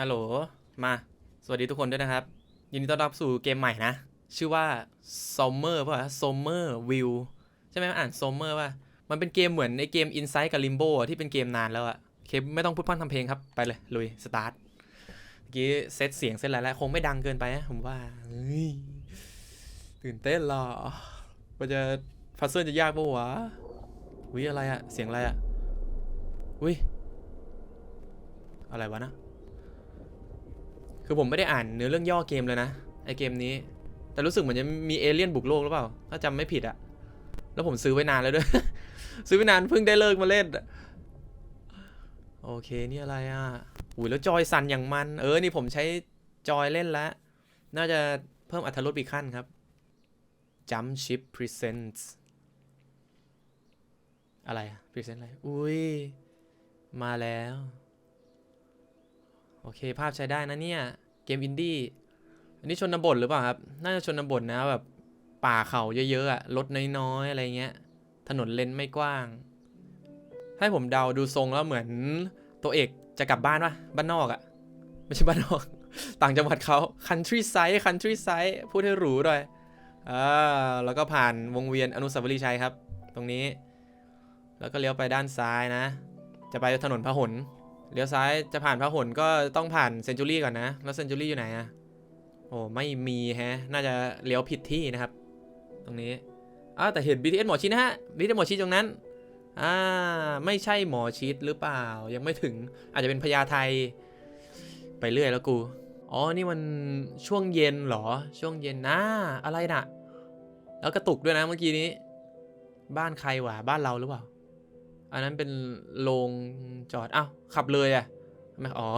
ฮัลโหล มา สวัสดีทุกคนด้วยนะครับ ยินดีต้อนรับสู่เกมใหม่นะ ชื่อว่า Summer ป่ะ Summer View ใช่ไหมอ่าน Summer ป่ะ มันเป็นเกมเหมือนในเกม Inside กับ Limbo ที่เป็นเกมนานแล้วอะเคไม่ต้องพูดพร่ำทำเพลงครับ ไปเลย ลุย สตาร์ท เมื่อกี้เซตเสียงเซตอะไรแล้ว คงไม่ดังเกินไปนะผมว่าเฮ้ยตื่นเต้นหรอมันจะพัซเซิลจะยากปะวะวิอะไรอะเสียงอะไรอะวิอะไรวะนะ คือผมไม่ได้อ่านเนื้อเรื่องย่อเกมเลยนะไอเกมนี้ แต่รู้สึกเหมือนจะมีเอเลี่ยนบุกโลกหรือเปล่า ถ้าจำไม่ผิดอะแล้วผมซื้อไว้นานแล้วด้วย ซื้อไว้นานเพิ่งได้เลิกมาเล่น โอเคนี่อะไรอะอุ้ยแล้วจอยสั่นอย่างมัน เออ นี่ผมใช้จอยเล่นแล้ว น่าจะเพิ่มอัตรถรสอีกขั้นครับ Jump Ship Presents อะไรอะ Present อะไร อุ้ย มาแล้ว โอเค ภาพใช้ได้นะเนี่ย เกมอินดี้อันนี้ชนบทหรือเปล่าครับ น่าจะชนบทนะแบบป่าเขาเยอะๆอะรถน้อยๆอะไรเงี้ย ถนนเลนไม่กว้าง ให้ผมเดาดูทรงแล้วเหมือนตัวเอกจะกลับบ้านปะบ้านนอกอะไม่ใช่บ้านนอก ต่างจังหวัดเขา country side country side พูดให้หรูด้วยอ่าแล้วก็ผ่านวงเวียนอนุสาวรีย์ชัยครับ ตรงนี้ แล้วก็เลี้ยวไปด้านซ้ายนะ จะไปถนนพหล เลี้ยวซ้ายจะผ่านพระหลก็ต้องผ่านเซนจูรี่ก่อนนะ แล้วเซนจูรี่อยู่ไหนอะโอ้ไม่มีแฮะ น่าจะเลี้ยวผิดที่นะครับ ตรงนี้อ้าวแต่เห็น BTS หมอชิดนะฮะ BTS หมอชิดตรงนั้นอ่าไม่ใช่หมอชิดหรือเปล่า ยังไม่ถึงอาจจะเป็นพญาไทไปเรื่อยแล้วกู อ๋อ นี่มันช่วงเย็นเหรอ ช่วงเย็นนะอะไรนะแล้วกระตุกด้วยนะเมื่อกี้นี้ บ้านใครวะบ้านเราหรือเปล่า อันนั้นเป็นโรงจอดอ้าวขับเลยอะทำไมอ๋อ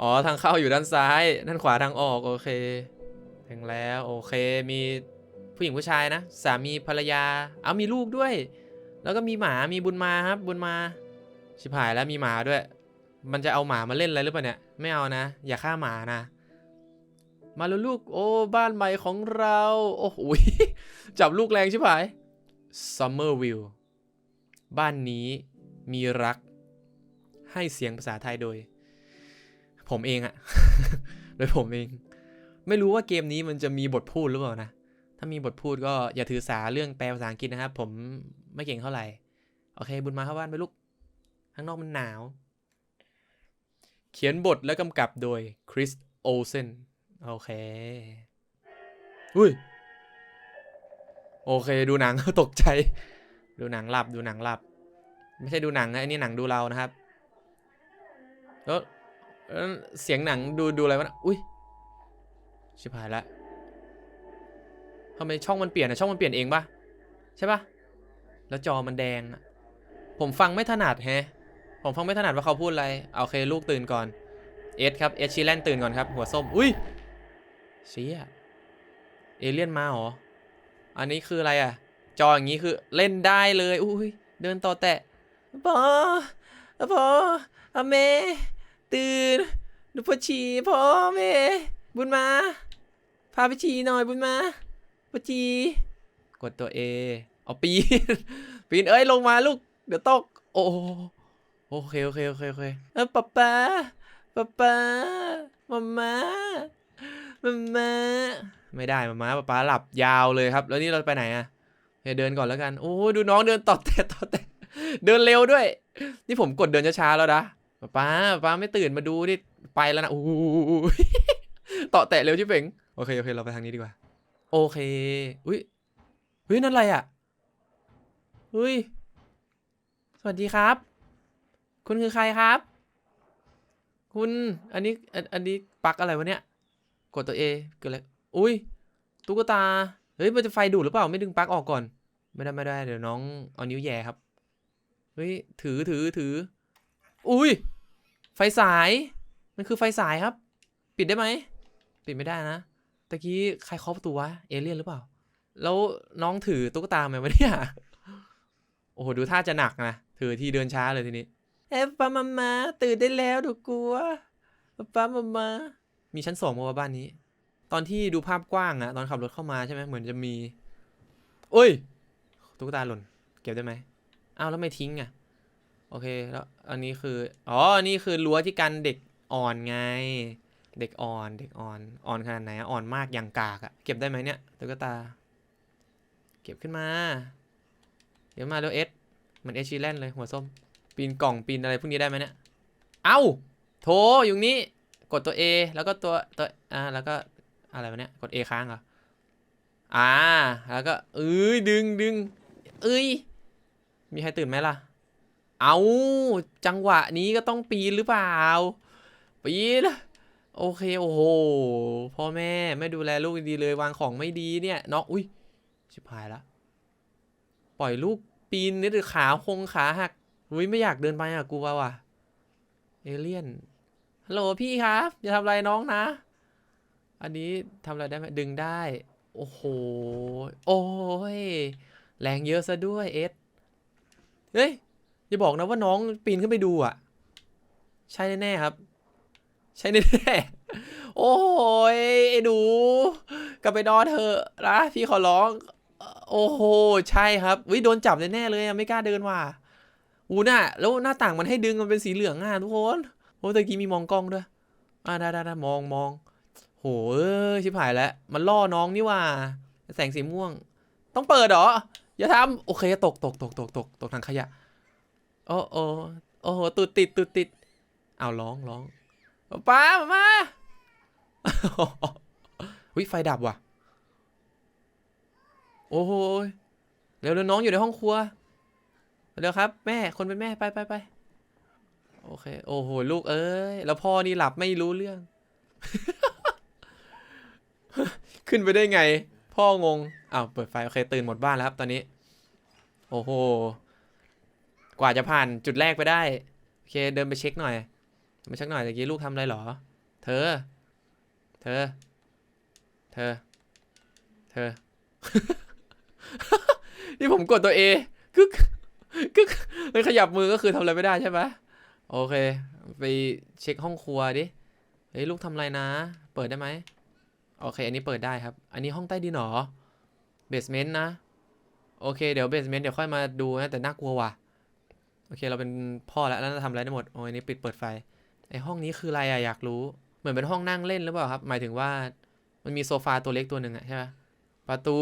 อ๋อ ทางเข้าอยู่ด้านซ้าย ด้านขวาทางออก โอเค ถึงแล้ว โอเค มีผู้หญิงผู้ชายนะ สามีภรรยา เอามีลูกด้วย แล้วก็มีหมา มีบุญมาครับ บุญมา ชิบหายแล้วมีหมาด้วย มันจะเอาหมามาเล่นอะไรหรือเปล่าเนี่ย ไม่เอานะ อย่าฆ่าหมานะ มาแล้วลูก โอ้ บ้านใหม่ของเรา โอ้โหจับลูกแรงชิบหาย Summerville บ้านนี้มีรัก ให้เสียงภาษาไทยโดย ผมเองอะโดยผมเอง ไม่รู้ว่าเกมนี้มันจะมีบทพูดหรือเปล่านะ ถ้ามีบทพูดก็อย่าถือสาเรื่องแปลภาษาอังกฤษนะครับ ผมไม่เก่งเท่าไหร่ โอเค บุญมาเข้าบ้านไปลูก ข้างนอกมันหนาว เขียนบทและกำกับโดยคริสโอเซนโอเค อุ้ย โอเค ดูหนังตกใจ ดูหนังหลับดูหนังหลับ ไม่ใช่ดูหนังนะอันนี้หนังดูเรานะครับแล้วเสียงหนังดูดูอะไรวะอุ้ยชิบหายละทำไมช่องมันเปลี่ยนอะช่องมันเปลี่ยนเองปะใช่ปะแล้วจอมันแดงผมฟังไม่ถนัดแฮะผมฟังไม่ถนัดว่าเขาพูดอะไรโอเคลูกตื่นก่อนเอสครับเอสชีแลนตื่นก่อนครับ หัวส้ม อุ้ยเชี่ยเอเลี่ยนมาเหรอ อันนี้คืออะไรอะ จออย่างนี้คือเล่นได้เลยอุ้ยเดินต่อแตะพอพออเมตื่นดูพอฉี่พอเมบุญมา พาไปฉี่หน่อยบุญมาปฉี่กดตัว A เอาปีนปีนเอ้ยลงมาลูก เดี๋ยวตก โอ้โอเคโอเคโอเคโอเคเออป๊าป๊าป๊าป๊ามามามามาไม่ได้มามาป๊าป๊าหลับยาวเลยครับ แล้วนี่เราไปไหนอะ เฮ้ยเดินก่อนแล้วกัน โอ้ดูน้องเดินต่อแต่ต่อแต่เดินเร็วด้วย นี่ผมกดเดินช้าๆแล้วนะป๊าป๊าป๊าไม่ตื่นมาดูดิไปแล้วนะโอ้โหต่อแตะเร็วชิบเป่งโอเคโอเคเราไปทางนี้ดีกว่า โอเคอุ้ยเฮ้ยนั่นอะไรอะเฮ้ยสวัสดีครับ คุณคือใครครับ คุณอันนี้อันอันนี้ปลักอะไรวะเนี่ย กดตัว A เกิดอะไรอุ้ยตุ๊กตาเฮ้ยมันจะไฟดูดหรือเปล่าไม่ดึงปลั๊กออกก่อน ไม่ได้ไม่ได้เดี๋ยวน้องเอานิ้วแย่ครับเฮ้ยถือถือถือ อุ้ยไฟสายมันคือไฟสายครับ ปิดได้ไหมปิดไม่ได้นะตะกี้ใครเคาะประตูวะเอเลี่ยนหรือเปล่า แล้วน้องถือตุ๊กตาไหมวะเนี่ยโอ้โหดูท่าจะหนักนะถือที่เดินช้าเลยทีนี้เอ้ยป้ามามาตื่นได้แล้วดูกลัวป้ามามามีชั้นสองมาบ้านนี้ ตอนที่ดูภาพกว้างอะตอนขับรถเข้ามาใช่ไหมเหมือนจะมีโอ้ยตุ๊กตาหล่น เก็บได้ไหมอ้าวแล้วไม่ทิ้งอะโอเคแล้วอันนี้คืออ๋ออันนี้คือรั้วที่กันเด็กอ่อนไง เด็กอ่อนเด็กอ่อนอ่อนขนาดไหนอ่อนมากอย่างกากอะเก็บได้ไหมเนี่ยตุ๊กตา เก็บขึ้นมา เดี๋ยวมาเร็วเอสเหมือนเอชีแลนเลยหัวส้ม ปีนกล่องปีนอะไรพวกนี้ได้ไหมเนี่ยเอ้าโถอยู่นี้กดตัว A แล้วก็ตัวตัวอ่าแล้วก็ อะไรวะเนี่ย กด A ค้างเหรอ อ่า แล้วก็เอ้ยดึงดึงเอ้ย มีใครตื่นไหมล่ะ เอาจังหวะนี้ก็ต้องปีนหรือเปล่า ปีนโอเค โอ้โห พ่อแม่ไม่ดูแลลูกดีเลยวางของไม่ดีเนี่ยน้องอุ้ย ชิบหายละ ปล่อยลูกปีนนี่หรือขาคงขาหักอุ้ยไม่อยากเดินไปอะกลัวว่ะ เอเลี่ยน ฮัลโหลพี่ครับ อย่าทำอะไรน้องนะ อันนี้ทำอะไรได้ไหมดึงได้ โอ้โห โอ้ย แรงเยอะซะด้วยเอสเฮ้ย อย่าบอกนะว่าน้องปีนขึ้นไปดูอะ ใช่แน่ๆครับ ใช่แน่ๆ โอ้ยไอ้หนูกลับไปนอนเถอะนะพี่ขอร้อง โอ้โห ใช่ครับวิโดนจับแน่ๆเลยไม่กล้าเดินว่ะอูน่ะแล้วหน้าต่างมันให้ดึงมันเป็นสีเหลืองอะทุกคน โอ้ตะกี้มีมองกล้องด้วย อ่าได้ได้ได้มองมอง โหเอ้ยชิบหายแล้ว มันล่อน้องนี่ว่า แสงสีม่วง ต้องเปิดเหรอ อย่าทำโอเคตกตกตกตกตกตกทางขยะ โอ้โอ้โอ้โหตุดติดตุดติดเอาร้องร้องป้ามาวิไฟดับว่ะ โอ้โหเร็วเร็วน้องอยู่ในห้องครัวเร็วครับ แม่คนเป็นแม่ไปไปไปโอเค โอ้โห ลูกเอ้ย แล้วพ่อนี่หลับไม่รู้เรื่อง ขึ้นไปได้ไง พ่องงอ้าวเปิดไฟโอเคตื่นหมดบ้านแล้วครับตอนนี้ โอ้โห กว่าจะผ่านจุดแรกไปได้ โอเคเดินไปเช็คหน่อยมาเช็คหน่อยตะกี้ลูกทำอะไรเหรอ เธอ เธอ เธอ เธอ นี่ผมกดตัวเอกึกกึกเลยขยับมือก็คือทำอะไรไม่ได้ใช่ไหมโอเค ไปเช็คห้องครัวดิ เฮ้ยลูกทำอะไรนะ เปิดได้ไหม โอเค อันนี้เปิดได้ครับ อันนี้ห้องใต้ดินหรอเบสเมนต์นะ โอเค เดี๋ยวเบสเมนต์เดี๋ยวค่อยมาดูนะ แต่น่ากลัวว่ะ โอเค เราเป็นพ่อแล้วแล้วเราทำอะไรได้หมด โอ้ยนนี้ปิดเปิดไฟ ไอห้องนี้คืออะไรอะอยากรู้ เหมือนเป็นห้องนั่งเล่นหรือเปล่าครับ หมายถึงว่า มันมีโซฟาตัวเล็กตัวหนึ่งอะใช่ไหมประตู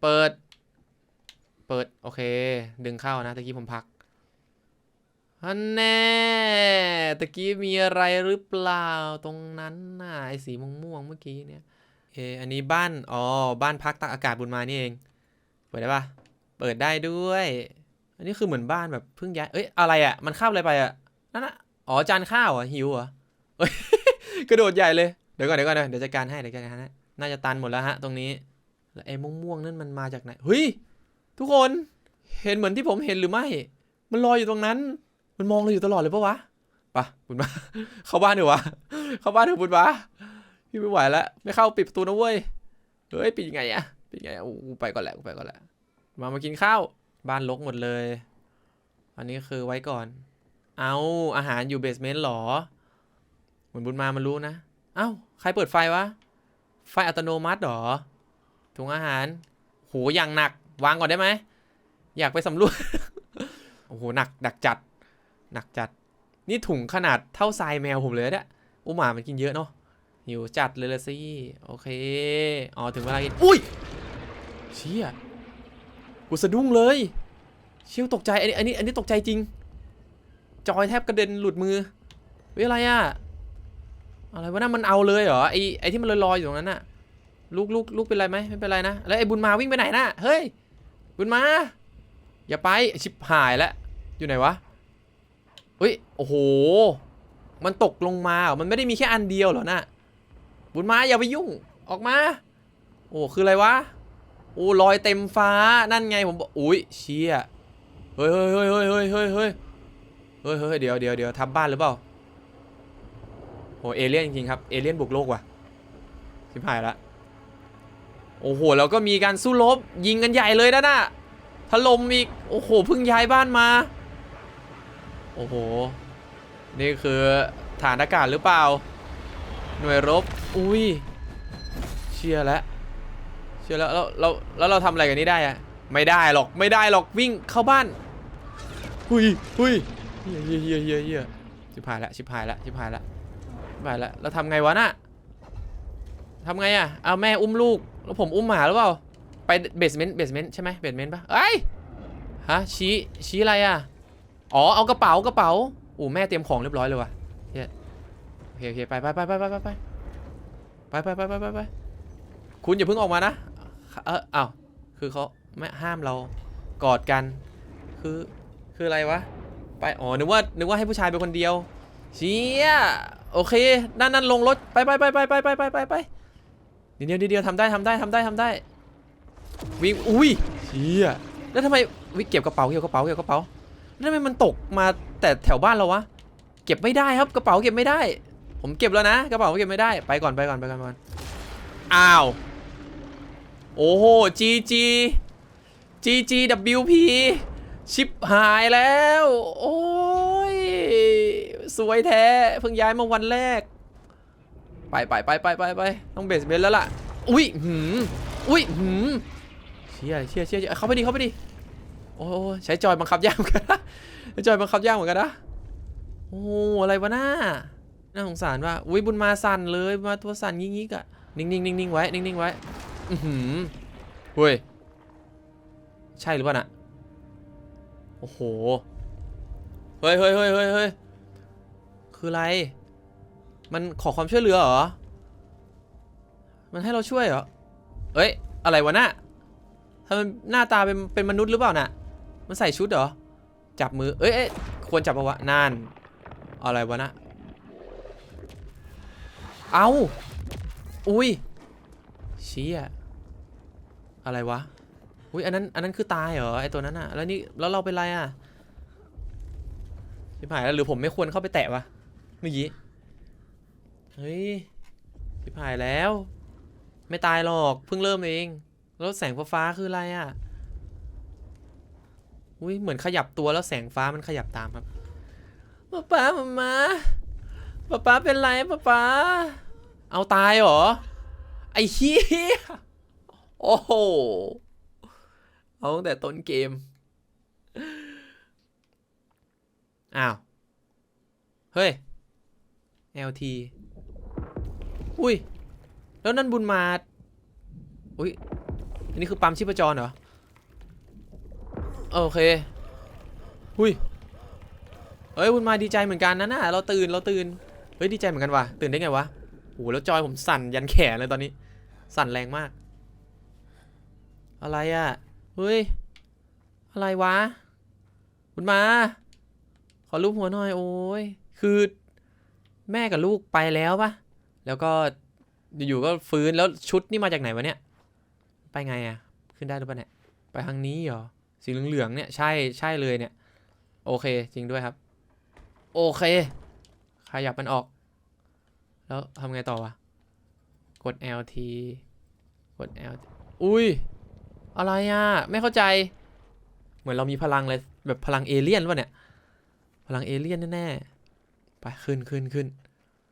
เปิด เปิด โอเค ดึงเข้านะ ตะกี้ผมพักอันแน่ตะกี้มีอะไรหรือเปล่าตรงนั้นน่ะไอสีม่วงๆเมื่อกี้เนี่ย เอออันนี้บ้าน อ๋อ บ้านพักตากอากาศบุญมานี่เอง เปิดได้ปะเปิดได้ด้วย อันนี้คือเหมือนบ้านแบบเพิ่งย้าย เอ้ย อะไรอะมันข้ามอะไรไปอะนั่นอะอ๋อ จานข้าวเหรอะหิวเหรอเอ้ยกระโดดใหญ่เลย เดี๋ยวก่อนเดี๋ยวก่อนเดี๋ยวจัดการให้ เดี๋ยวจัดการให้น่าจะตันหมดแล้วฮะ ตรงนี้ แล้วไอ้ม่วงๆนั่นมันมาจากไหน เฮ้ย ทุกคน เห็นเหมือนที่ผมเห็นหรือไม่ มันลอยอยู่ตรงนั้น มันมองเราอยู่ตลอดเลยปะวะปะบุญมา เข้าบ้านเถอะวะ เข้าบ้านเถอะบุญมา พี่ไม่ไหวแล้วไม่เข้าปิดประตูนะเว้ยเฮ้ยปิดยังไงอะปิดยังไงอะอู้กูไปก่อนแหละกูไปก่อนแหละมามากินข้าวบ้านรกหมดเลย อันนี้คือไว้ก่อน เอาอาหารอยู่เบสเมนต์หรอ เหมือนบุญมามันรู้นะ เอ้าใครเปิดไฟวะ ไฟอัตโนมัติหรอถุงอาหารโหอย่างหนัก วางก่อนได้ไหม อยากไปสำรวจ โอ้โหหนักดักจัด หนักจัด นี่ถุงขนาดเท่าทรายแมวผมเลยเนี่ยอุยหมามันกินเยอะเนาะ หิวจัดเลยละสิโอเค อ๋อ ถึงเวลากิน อุ้ย เชี่ย กูสะดุ้งเลย เชี่ยวตกใจ อันนี้ อันนี้ อันนี้ตกใจจริง จอยแทบกระเด็นหลุดมือเฮ้ยอะไรอะอะไรวะนั่นมันเอาเลยเหรอ ไอไอที่มันลอยๆอยู่ตรงนั้นน่ะ ลูกลูกลูกเป็นไรไหมไม่เป็นไรนะ แล้วไอบุญมาวิ่งไปไหนน่ะ เฮ้ย บุญมา อย่าไป ชิบหายแล้ว อยู่ไหนวะเฮ้ย โอ้โห มันตกลงมาเหรอมันไม่ได้มีแค่อันเดียวเหรอน่ะ บุญมาอย่าไปยุ่งออกมา โอ้คืออะไรวะโอ้ลอยเต็มฟ้านั่นไงผมบอกอุ้ยเชี่ยเฮ้ยเฮ้ยเฮ้ยเฮ้ยเฮ้ยเฮ้ยเฮ้ยเฮ้ยเฮ้ยเดี๋ยวเดี๋ยวเดี๋ยวทับบ้านหรือเปล่าโอเอเลี่ยนจริงๆครับเอเลี่ยนบุกโลกว่ะชิบหายละโอ้โหแล้วก็มีการสู้รบยิงกันใหญ่เลยนะน่ะถล่มอีกโอ้โหเพิ่งย้ายบ้านมาโอ้โหนี่คือฐานอากาศหรือเปล่า หน่วยรบ อุ้ย เชื่อแล้ว เชื่อแล้วแล้วแล้วแล้วเราทำอะไรกันนี่ได้อะไม่ได้หรอก ไม่ได้หรอก วิ่งเข้าบ้าน หุยหุยเฮียเฮียเฮียเฮียเฮียชิบหายละชิบหายละชิบหายละไปละเราทำไงวะน่ะทำไงอะเอาแม่อุ้มลูก แล้วผมอุ้มหมาหรือเปล่า ไปเบสเมนต์ เบสเมนต์ใช่ไหมเบสเมนต์ปะเอ้ย ฮะ ชี้ ชี้อะไรอะอ๋อ เอากระเป๋า กระเป๋าโอ้แม่เตรียมของเรียบร้อยเลยว่ะ เคโอเคไปไปไปไปไปไปไปไปไปไปไปไปไปคุณอย่าเพิ่งออกมานะ เอออ้าวคือเขาไม่ห้ามเรากอดกัน คือคืออะไรวะ ไป อ๋อ นึกว่า นึกว่าให้ผู้ชายไปคนเดียว เชี่ย โอเค นั่นนั่นลงรถ ไปไปไปไปไปไปไปไปไปเดี๋ยวเดี๋ยวเดี๋ยวทำได้ทำได้ทำได้ทำได้ วิ่ง อุ้ย เชี่ย แล้วทำไมวิ่งเก็บกระเป๋าเก็บกระเป๋าเก็บกระเป๋า แล้วทำไมมันตกมาแต่แถวบ้านเราวะ เก็บไม่ได้ครับ กระเป๋าเก็บไม่ได้ ผมเก็บแล้วนะกระเป๋าเก็บไม่ได้ไปก่อนไปก่อนไปก่อนไปก่อนอ้าวโอ้โห GG GGWP ชิปหายแล้ว โอ้ย สวยแท้ เพิ่งย้ายมาวันแรก ไปไปไปไปไปไปต้องเบสเบนแล้วล่ะ อุ้ยหืมอุ้ยหืมเชี่ยเชี่ยเชี่ยเข้าไปดิเข้าไปดิโอ้ใช้จอยบังคับยากเหมือนกันใช้จอยบังคับยากเหมือนกันนะโอ้อะไรวะน่า น่าสงสารว่าอุ้ยบุญมาสั่นเลยมาตัวสั่นยิ่งๆอะนิ่งๆนิ่งๆไว้นิ่งๆไว้อือหือเฮ้ยใช่หรือเปล่าน่ะโอ้โหเฮ้ยเฮ้ยเฮ้ยเฮ้ยเฮ้ยคืออะไร มันขอความช่วยเหลือเหรอ มันให้เราช่วยเหรอ เอ้ย อะไรวะน่ะทำไมหน้าตาเป็นเป็นมนุษย์หรือเปล่าน่ะ มันใส่ชุดเหรอ จับมือ เอ้ยเอ้ยควรจับปะวะนั่นอะไรวะน่ะ เอาอุ้ยเชี่ยอะไรวะ อุ้ยอันนั้นอันนั้นคือตายเหรอไอตัวนั้นอะแล้วนี่แล้วเราเป็นไรอะชิบหายแล้วหรือผมไม่ควรเข้าไปแตะวะเมื่อกี้เฮ้ยชิบหายแล้ว ไม่ตายหรอกเพิ่งเริ่มเอง แล้วแสงฟ้าคืออะไรอะอุ้ยเหมือนขยับตัวแล้วแสงฟ้ามันขยับตามครับป๊าป๊ามามา ป๊าป๊าเป็นไรป๊าป๊าเอาตายเหรอ ไอ้เหี้ยโอ้โห เอาตั้งแต่ต้นเกม อ้าว เฮ้ย LT อุ้ย แล้วนั่นบุญมาอุ้ย อันนี้คือปั๊มชีพจรเหรอ โอเค อุ้ยเฮ้ยบุญมาดีใจเหมือนกันนะน่ะเราตื่น เราตื่น เฮ้ยดีใจเหมือนกันว่ะตื่นได้ไงวะโหแล้วจอยผมสั่นยันแขนเลยตอนนี้ สั่นแรงมาก อะไรอะ่ะเฮ้ยอะไรวะคุณมา ขอรูปหัวหน่อยโอ้ยคือแม่กับลูกไปแล้วปะแล้วก็อยู่ๆก็ฟื้นแล้วชุดนี่มาจากไหนวะเนี่ย ไปไงอะ ขึ้นได้หรือเปล่าเนี่ยไปทางนี้เหรอสีเหลืองๆเนี่ยใช่ใช่เลยเนี่ย โอเคจริงด้วยครับ โอเค ขยับมันออก แล้วทำไงต่อวะ กด LT กด LT อุ้ย อะไรอะ ไม่เข้าใจ เหมือนเรามีพลังเลย แบบพลังเอเลี่ยนวะเนี่ย พลังเอเลี่ยนแน่ๆ ไปขึ้นขึ้นขึ้น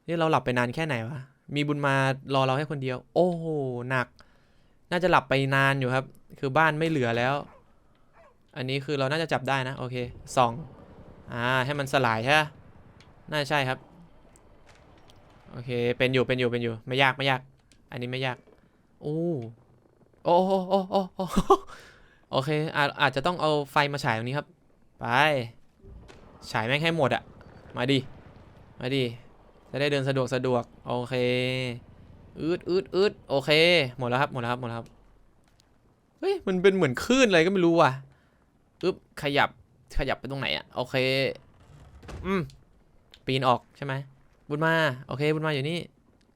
นี่เราหลับไปนานแค่ไหนวะ มีบุญมารอเราให้คนเดียว โอ้โห หนัก น่าจะหลับไปนานอยู่ครับ คือบ้านไม่เหลือแล้ว อันนี้คือเราน่าจะจับได้นะ โอเคสองอ่า ให้มันสลายใช่ไหมน่าใช่ครับ โอเค เป็นอยู่ เป็นอยู่ เป็นอยู่ ไม่ยาก ไม่ยาก อันนี้ไม่ยากอู้โอ้โอ้โอ้โอ้โอ้โอเคอาอาจจะต้องเอาไฟมาฉายตรงนี้ครับ ไป ฉายแม่งให้หมดอะมาดิ มาดิ จะได้เดินสะดวกสะดวก โอเค อืดอืดอืดโอเค หมดแล้วครับ หมดแล้วครับ หมดแล้วครับ เฮ้ย มันเป็นเหมือนคลื่นอะไรก็ไม่รู้ว่ะอึ๊บ ขยับ ขยับไปตรงไหนอะโอเค อืม ปีนออกใช่ไหม บุญมา โอเค บุญมาอยู่นี่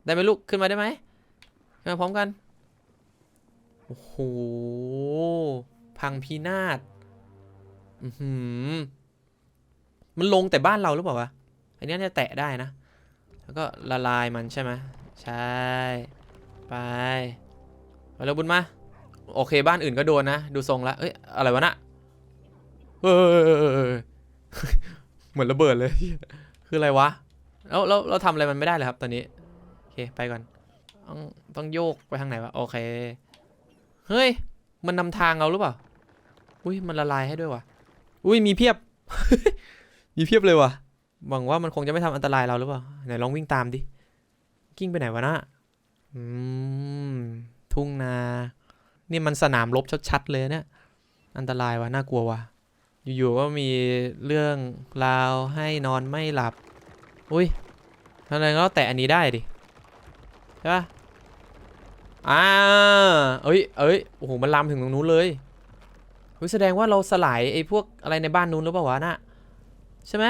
ได้ไหมลูก ขึ้นมาได้ไหมขึ้นมาพร้อมกัน โอ้โห พังพินาศอือหือ มันลงแต่บ้านเราหรือเปล่าวะ อันนี้จะแตะได้นะ แล้วก็ละลายมันใช่ไหมใช่ ไปไปแล้วบุญมา โอเค บ้านอื่นก็โดนนะ ดูทรงละเอ้ย อะไรวะนะเฮ้ยเหมือนระเบิดเลย คืออะไรวะ แล้วเราเราทำอะไรมันไม่ได้เลยครับตอนนี้ โอเค ไปก่อน ต้องต้องโยกไปทางไหนวะ โอเค เฮ้ย มันนำทางเราหรือเปล่า อุ้ยมันละลายให้ด้วยวะอุ้ยมีเพียบ มีเพียบเลยวะหวังว่ามันคงจะไม่ทำอันตรายเราหรือเปล่า ไหนลองวิ่งตามดิ กิ้งไปไหนวะนะอืม ทุ่งนา นี่มันสนามรบชัดๆเลยเนี่ย อันตรายวะน่ากลัววะอยู่ๆก็มีเรื่องราวให้นอนไม่หลับ อุ้ยอะไรก็แตะอันนี้ได้ดิ ใช่ปะอ่าเอ้ย เอ้ย โอ้โห มันลามถึงตรงนู้นเลยเฮ้ยแสดงว่าเราสลายไอ้พวกอะไรในบ้านนู้นหรือเปล่าวะน่ะใช่ไหม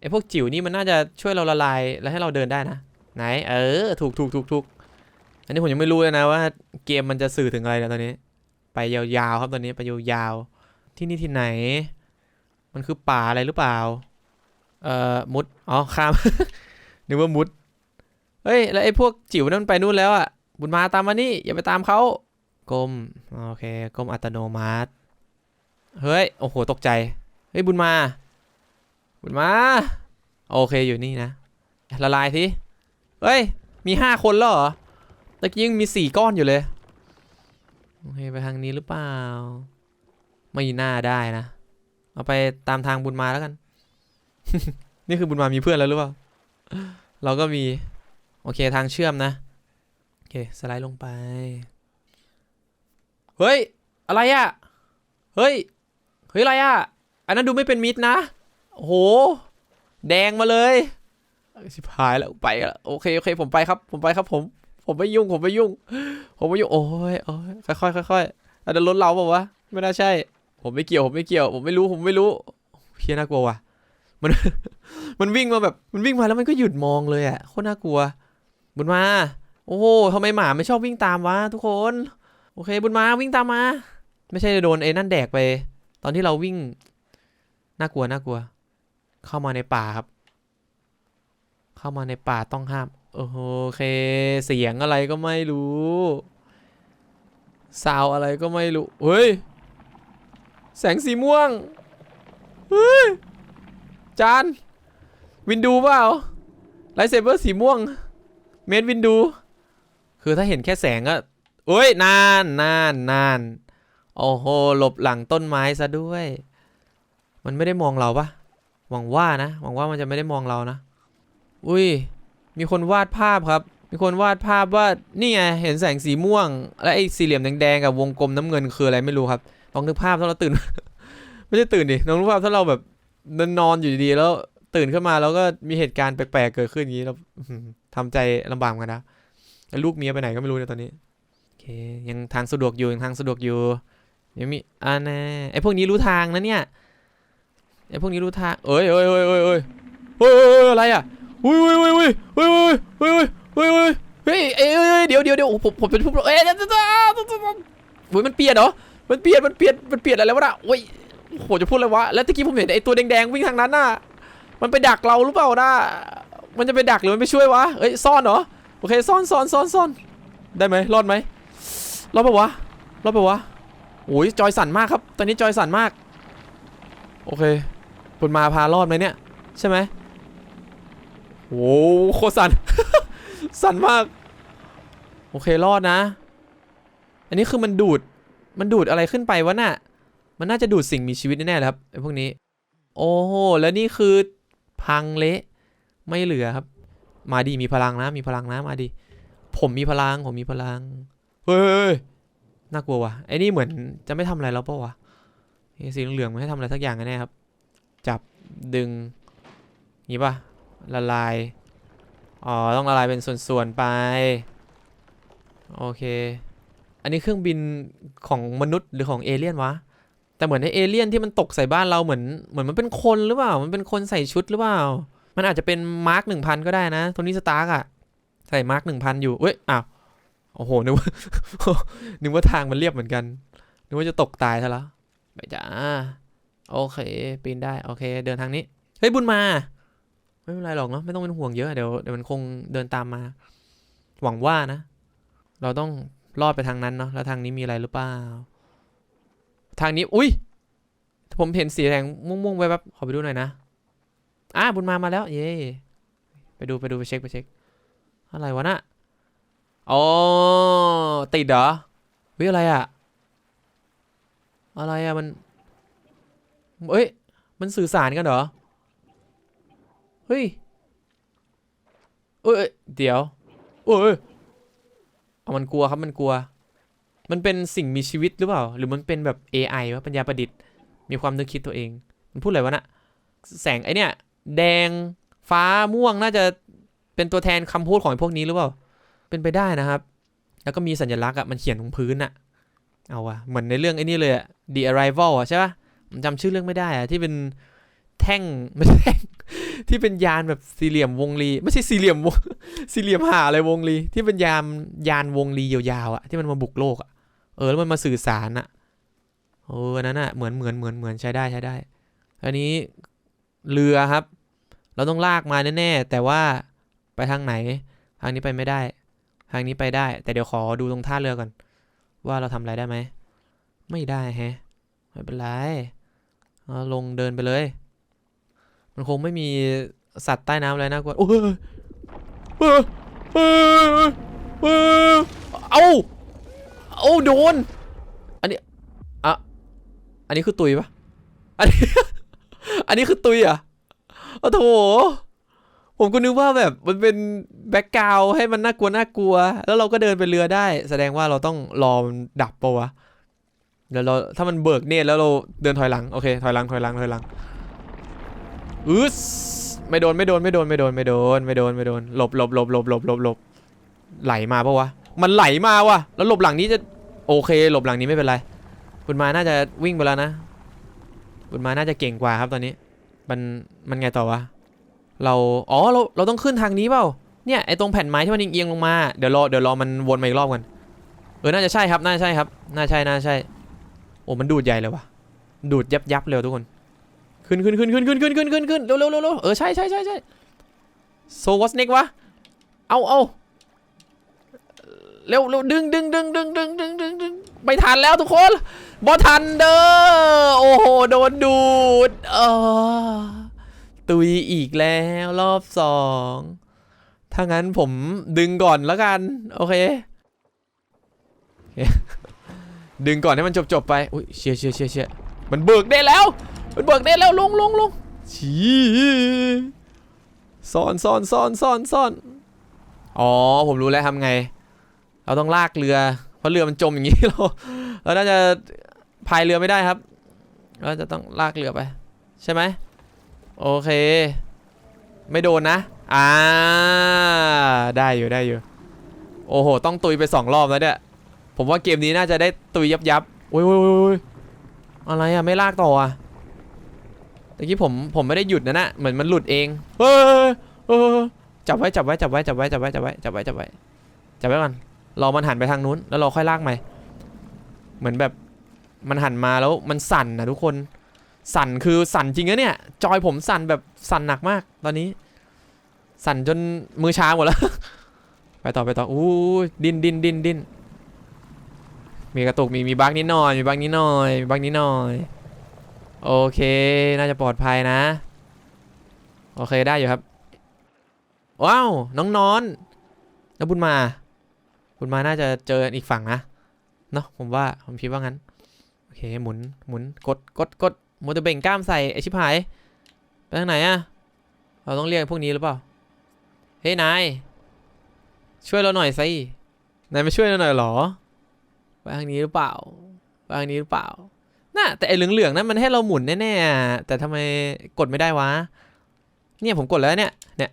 ไอ้พวกจิ๋วนี่มันน่าจะช่วยเราละลายแล้วให้เราเดินได้นะ ไหน เออ ถูกถูกถูกถูกอันนี้ผมยังไม่รู้เลยนะว่าเกมมันจะสื่อถึงอะไรนะตอนนี้ ไปยาวๆครับตอนนี้ไปยาวๆที่นี่ที่ไหน มันคือป่าอะไรหรือเปล่า เอ่อมุด อ๋อ ข้าม นึกว่ามุด เฮ้ย แล้วไอ้พวกจิ๋วนั่นไปนู่นแล้วอะ บุญมาตามมานี่ อย่าไปตามเขาก้มโอเคก้มอัตโนมัติ เฮ้ย โอ้โห ตกใจ เฮ้ย บุญมา บุญมา โอเค อยู่นี่นะ ละลายสิเฮ้ย มีห้าคนแล้วเหรอ ตะกี้ยังมีสี่ก้อนอยู่เลย โอเค ไปทางนี้หรือเปล่า ไม่น่าได้นะ เอาไปตามทางบุญมาแล้วกัน นี่คือบุญมามีเพื่อนแล้วหรือเปล่า เราก็มี โอเคทางเชื่อมนะ โอเคสไลด์ลงไป เฮ้ย อะไรอะเฮ้ย เฮ้ยอะไรอะอันนั้นดูไม่เป็นมิตรนะ โอ้โห แดงมาเลยสิบหายแล้วไปละโอเคโอเค ผมไปครับ ผมไปครับ ผม ผมไม่ยุ่ง ผมไม่ยุ่ง ผมไม่ยุ่ง โอ้ยโอ้ยค่อยๆค่อยๆอันนั้นรถเราเปล่าวะ ไม่น่าใช่ ผมไม่เกี่ยว ผมไม่เกี่ยว ผมไม่รู้ ผมไม่รู้เฮียน่ากลัวว่ะ มันมันวิ่งมาแบบมันวิ่งมาแล้วมันก็หยุดมองเลยอะโคตรน่ากลัว บุญมา โอ้โหทำไมหมาไม่ชอบวิ่งตามวะทุกคน โอเค บุญมาวิ่งตามมา ไม่ใช่โดนไอ้นั่นแดกไป ตอนที่เราวิ่งน่ากลัวน่ากลัว เข้ามาในป่าครับ เข้ามาในป่าต้องห้ามโอเค เสียงอะไรก็ไม่รู้ซาวอะไรก็ไม่รู้เฮ้ย แสงสีม่วงเฮ้ย จาน วินดูเปล่าไลท์เซเบอร์สีม่วง เมนวินดู คือถ้าเห็นแค่แสงก็เอ้ย นานนานนานโอ้โห หลบหลังต้นไม้ซะด้วย มันไม่ได้มองเราปะหวังว่านะ หวังว่ามันจะไม่ได้มองเรานะ อุ้ย มีคนวาดภาพครับ มีคนวาดภาพว่า นี่ไง เห็นแสงสีม่วง และไอ้สี่เหลี่ยมแดงๆกับวงกลมน้ำเงินคืออะไรไม่รู้ครับ ลองนึกภาพถ้าเราตื่น ไม่ใช่ตื่นดิลองนึกภาพถ้าเราแบบ นอนนอนอยู่ดีๆแล้วตื่นขึ้นมาแล้วก็มีเหตุการณ์แปลกๆเกิดขึ้นอย่างนี้แล้วอื้อหือทำใจลำบากกันนะล้วลูกเมียไปไหนก็ไม่รู้ในยตอนนี้โอเคยังทางสะดวกอยู่ยังทางสะดวกอยู่ยังมีอ่าแน่ไอพวกนี้รู้ทางนะเนี่ยไอพวกนี้รู้ทางเอ้ยเอ้ยเอ้ยเอ้ยเอ้ยเฮ้ยเฮ้ยอะไรอะอุ้ยอุ้ยอุ้ยอุ้ยอุ้ยอุ้ยอุ้ยอุ้ยเฮ้ยเอ้ยเอ้ยเดี๋ยวเดี๋ยวเดี๋ยวโอ้โหผมผมเป็นผู้เอ้ยเดี๋ยวเดี๋ยวเดี๋ยวเดี๋ยวเดี๋ยวเฮ้ยมันเปลี่ยนเหรอมันเปลี่ยนมันเปลี่ยนมันเปลี่ยนอะไรวะน่ะโอ้ย โอ้โหจะพูดอะไรวะ แล้วตะกี้ผมเห็นไอตัวแดงๆวิ่งทางนั้นน่ะ มันไปดักเราหรือเปล่าน่ะมันจะไปดักหรือมันไปช่วยวะ เอ้ยซ่อนเหรอ โอเคซ่อนซ่อนซ่อนซ่อนได้ไหมรอดไหมรอดปะวะ รอดปะวะโอ้ยจอยสั่นมากครับ ตอนนี้จอยสั่นมาก โอเคบุญมาพารอดไหมเนี่ย ใช่ไหมโอ้โหโคสั่นสั่นมาก โอเครอดนะ อันนี้คือมันดูด มันดูดอะไรขึ้นไปวะน่ะ มันน่าจะดูดสิ่งมีชีวิตแน่ๆเลยครับไอ้พวกนี้ โอ้โห แล้วนี่คือพังเละ ไม่เหลือครับ มาดีมีพลังนะ มีพลังนะ มาดี ผมมีพลัง ผมมีพลัง เฮ้ย น่ากลัวว่ะ ไอ้นี่เหมือนจะไม่ทำอะไรแล้วปล่าวะสีเหลืองๆมันให้ทำอะไรสักอย่างแน่ครับ จับ ดึงงี้ป่ะ ละลาย อ๋อ ต้องละลายเป็นส่วนๆไป โอเค อันนี้เครื่องบินของมนุษย์หรือของเอเลี่ยนวะ แต่เหมือนไอเอเลี่ยนที่มันตกใส่บ้านเราเหมือนเหมือนมันเป็นคนหรือเปล่า มันเป็นคนใส่ชุดหรือเปล่า มันอาจจะเป็นมาร์กหนึ่งพันก็ได้นะโทนี่สตาร์กอะใส่มาร์กหนึ่งพันอยู่เอ้ยอ้าวโอ้โหนึกว่านึกว่าทางมันเรียบเหมือนกันนึกว่าจะตกตายซะแล้วไปจ้าโอเคปีนได้โอเค เดินทางนี้เฮ้ยบุญมา ไม่เป็นไรหรอกเนาะไม่ต้องเป็นห่วงเยอะเดี๋ยวเดี๋ยวมันคงเดินตามมา หวังว่านะ เราต้องรอดไปทางนั้นเนาะแล้วทางนี้มีอะไรหรือเปล่า ทางนี้ อุ้ย ผมเห็นสีแดงม่วงๆไว้แบบขอไปดูหน่อยนะ อะบุญมามาแล้ว เย่ไปดูไปดูไปเช็คไปเช็ค อะไรวะน่ะอ๋อติดเหรอเฮ้ยอะไรอะอะไรอะมัน เอ้ย มันสื่อสารกันเหรอ เฮ้ยเอ้ย เดี๋ยวโอ้ยเอามันกลัวครับมันกลัว มันเป็นสิ่งมีชีวิตหรือเปล่า หรือมันเป็นแบบ AI วะปัญญาประดิษฐ์ มีความนึกคิดตัวเอง มันพูดอะไรวะนะแสงไอเนี่ย แดงฟ้าม่วงน่าจะเป็นตัวแทนคำพูดของพวกนี้หรือเปล่า เป็นไปได้นะครับ แล้วก็มีสัญลักษณ์อะมันเขียนตรงพื้นอะเอาวะเหมือนในเรื่องไอ้นี่เลยอะ The Arrival อะใช่ปะผมจำชื่อเรื่องไม่ได้อะที่เป็นแท่งไม่ใช่แท่งที่เป็นยานแบบสี่เหลี่ยมวงรีไม่ใช่สี่เหลี่ยมวงสี่เหลี่ยมหาอะไรวงรีที่เป็นยานยานวงรียาวๆอะที่มันมาบุกโลกอะ เออแล้วมันมาสื่อสารอะเอออันนั้นอะเหมือนเหมือนเหมือนเหมือนใช้ได้ใช้ได้ อันนี้เรือครับ เราต้องลากมาแน่ๆแต่ว่าไปทางไหน ทางนี้ไปไม่ได้ ทางนี้ไปได้ แต่เดี๋ยวขอดูตรงท่าเรือก่อน ว่าเราทำอะไรได้ไหม ไม่ได้แฮะไม่เป็นไรเอาลงเดินไปเลย มันคงไม่มีสัตว์ใต้น้ำอะไรน่ากลัวโอ้ยเอ้ยเอ้ยเอ้ยเอาเอา โอ้โดน อันนี้อะอันนี้คือตุยปะอันนี้ อันนี้คือตุยอะโอ้โถผมก็นึกว่าแบบมันเป็นแบ็กกราวให้มันน่ากลัวน่ากลัว แล้วเราก็เดินไปเรือได้ แสดงว่าเราต้องรอมันดับปะวะเดี๋ยวเราถ้ามันเบิกเนตรแล้วเราเดินถอยหลังโอเคถอยหลังถอยหลังถอยหลังอึสไม่โดนไม่โดนไม่โดนไม่โดนไม่โดนไม่โดนไม่โดนหลบหลบหลบหลบหลบหลบหลบไหลมาปะวะ มันไหลมาว่ะ แล้วหลบหลังนี้จะโอเค หลบหลังนี้ไม่เป็นไรคุณมาน่าจะวิ่งไปแล้วนะคุณมาน่าจะเก่งกว่าครับตอนนี้ มันมันไงต่อวะ เรา อ๋อ เรา เราต้องขึ้นทางนี้เปล่า เนี่ยไอตรงแผ่นไม้ที่มันเอียงลงมา เดี๋ยวรอ เดี๋ยวรอมันวนมาอีกรอบกัน เออ น่าจะใช่ครับ น่าจะใช่ครับ น่าใช่ น่าใช่ โอ้มันดูดใหญ่เลยว่ะ ดูดยับยับเลยว่ะทุกคน ขึ้นขึ้นขึ้นขึ้นขึ้นขึ้นขึ้นขึ้นขึ้นเร็วเร็วเร็วเร็วเออ ใช่ใช่ใช่ใช่โซวอสเน็กวะ เอาเอา เร็วเร็วดึงดึงดึงดึงดึงดึงดึงดึงไม่ทันแล้วทุกคนบอทันเด้อโอ้โหโดนดูดเออตุยอีกแล้วรอบสองถ้างั้นผมดึงก่อนแล้วกัน โอเค ดึงก่อนให้มันจบจบไปอุ้ยเชียเชียเชียเชียมันเบิกได้แล้ว มันเบิกได้แล้วลงลงลงชี้ซ่อนซ่อนซ่อนซ่อนซ่อนอ๋อผมรู้แล้วทำไง เราต้องลากเรือ เพราะเรือมันจมอย่างนี้เราเราน่าจะพายเรือไม่ได้ครับเราจะต้องลากเรือไป ใช่ไหมโอเค ไม่โดนนะอ่าได้อยู่ได้อยู่ โอ้โห ต้องตุยไปสองรอบแล้วเนี่ยผมว่าเกมนี้น่าจะได้ตุยยับยับโอ้ยโอ้ยโอ้ยอ้ยอะไรอะไม่ลากต่ออะตะกี้ผมผมไม่ได้หยุดนะนะเหมือนมันหลุดเองเฮ้ยเฮ้ยจับไว้จับไว้จับไว้จับไว้จับไว้จับไว้จับไว้จับไว้จับไว้ก่อน รอมันหันไปทางนู้น แล้วเราค่อยลากใหม่เหมือนแบบมันหันมาแล้วมันสั่นนะทุกคน สั่นคือสั่นจริงนะเนี่ย จอยผมสั่นแบบสั่นหนักมาก ตอนนี้ สั่นจนมือชาหมดแล้ว ไปต่อไปต่ออู้ดินดินดินดินมีกระตุกมีมีบั๊กนิดหน่อยมีบั๊กนิดหน่อยมีบั๊กนิดหน่อย โอเค น่าจะปลอดภัยนะ โอเคได้อยู่ครับ ว้าว น้องนอน แล้วบุญมา บุญมาน่าจะเจออีกฝั่งนะเนาะผมว่าผมคิดว่างั้น โอเคหมุนหมุนกดกดกดมัวแต่เบ่งกล้ามใส่ไอชิบหายไปทางไหนอะเราต้องเรียกพวกนี้หรือเปล่า เฮ้ยนาย ช่วยเราหน่อยสินายมาช่วยเราหน่อยหรอไปทางนี้หรือเปล่าไปทางนี้หรือเปล่าน่ะแต่ไอเหลืองๆนั้นมันให้เราหมุนแน่ๆอะแต่ทำไมกดไม่ได้วะเนี่ยผมกดแล้วเนี่ยเนี่ย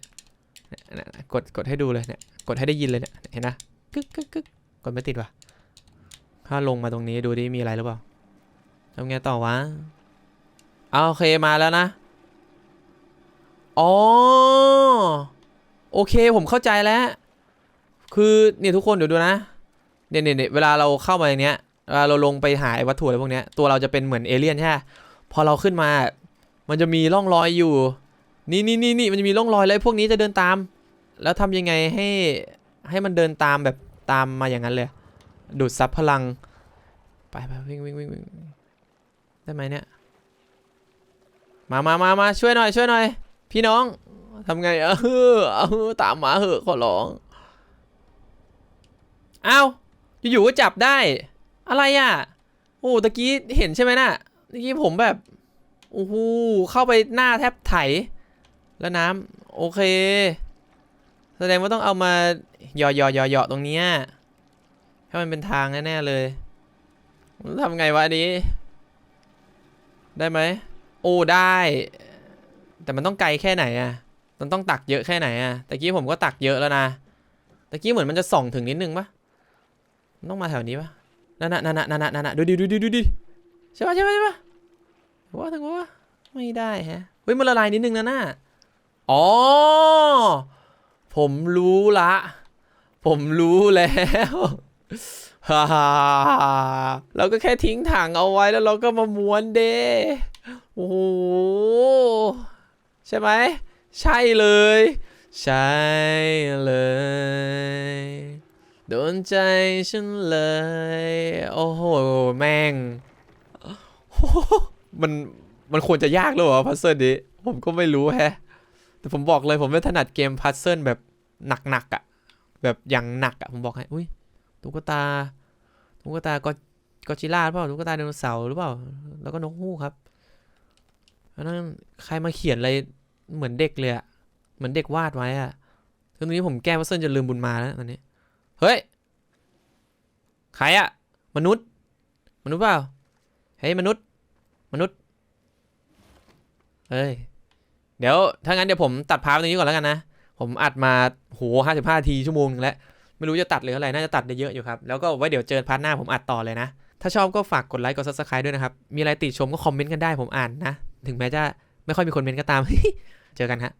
เนี่ยเนี่ยกดกดให้ดูเลยเนี่ยกดให้ได้ยินเลยเนี่ยเห็นนะ กึกกึกกึกกดไม่ติดวะถ้าลงมาตรงนี้ดูดิมีอะไรหรือเปล่าทำไงต่อวะเอาโอเคมาแล้วนะ อ๋อ โอเคผมเข้าใจแล้ว คือเนี่ยทุกคนเดี๋ยวดูนะเนี่ยเนี่ยเนี่ยเวลาเราเข้ามาในเนี้ยเวลาเราลงไปหาวัตถุอะไรพวกเนี้ย ตัวเราจะเป็นเหมือนเอเลี่ยนใช่ไหมพอเราขึ้นมา มันจะมีร่องรอยอยู่ นี่นี่นี่นี่มันจะมีร่องรอยแล้วไอ้พวกนี้จะเดินตาม แล้วทำยังไงให้ ให้มันเดินตามแบบตามมาอย่างนั้นเลย ดูดซับพลัง ไปไปวิ่งวิ่งวิ่งวิ่งได้ไหมเนี่ย มามามามาช่วยหน่อยช่วยหน่อย พี่น้องทำไงเออเออตามหมาเหอะขอร้องอ้าวอยู่ๆก็จับได้ อะไรอะ โอ้ตะกี้เห็นใช่ไหมน่ะตะกี้ผมแบบโอ้โหเข้าไปหน้าแทบไถ แล้วน้ำโอเค แสดงว่าต้องเอามาหยอหยอหยอหยอตรงเนี้ยให้มันเป็นทางแน่ๆเลยทำไงวะอันนี้ ได้ไหมโอ้ได้ แต่มันต้องไกลแค่ไหนอะมันต้องตักเยอะแค่ไหนอะตะกี้ผมก็ตักเยอะแล้วนะตะกี้เหมือนมันจะส่องถึงนิดนึงปะมันต้องมาแถวนี้ปะนั่นน่ะนั่นน่ะนั่นน่ะนั่นน่ะดูดิดูดิดูดิใช่ปะใช่ปะใช่ปะว่าถึงว่าไม่ได้ฮะเฮ้ยมันละลายนิดนึงนะน่ะอ๋อ ผมรู้ละ ผมรู้แล้วฮ่าเราก็แค่ทิ้งถังเอาไว้แล้วเราก็มาม้วนเดโอ้โหใช่ไหม ใช่เลย ใช่เลย โดนใจฉันเลย โอ้โห แม่ง มัน มันควรจะยากหรือเปล่าพัซเซิลนี้ ผมก็ไม่รู้แฮะ แต่ผมบอกเลยผมไม่ถนัดเกมพัซเซิลแบบหนักๆอะ่ะ แบบอย่างหนักอะ่ะผมบอกให้อุ้ยตุ๊กตาตุ๊กตาก็ก็จิล่าหรือเปล่าตุ๊กตาไดโนเสาร์หรือเปล่า แล้วก็นกฮูกครับแล้วนั่นใครมาเขียนอะไรเหมือนเด็กเลยอะเหมือนเด็กวาดไว้อะคือตอนนี้ผมแก้พัซเซิลจะลืมบุญมาแล้วตอนนี้เฮ้ยใครอะมนุษย์ มนุษย์เปล่าเฮ้ยมนุษย์ มนุษย์เฮ้ย เดี๋ยวถ้างั้นเดี๋ยวผมตัดพาร์ทตรงนี้ก่อนแล้วกันนะ ผมอัดมาโหห้าสิบห้าทีชั่วโมงนึงแล้วไม่รู้จะตัดหรืออะไรน่าจะตัดได้เยอะอยู่ครับ แล้วก็ไว้เดี๋ยวเจอพาร์ทหน้าผมอัดต่อเลยนะ ถ้าชอบก็ฝากกดไลค์กด subscribe ด้วยนะครับ มีอะไรติชมก็คอมเมนต์กันได้ผมอ่านนะ ถึงแม้จะไม่ค่อยมีคนเมนต์ก็ตาม เจอกันฮะ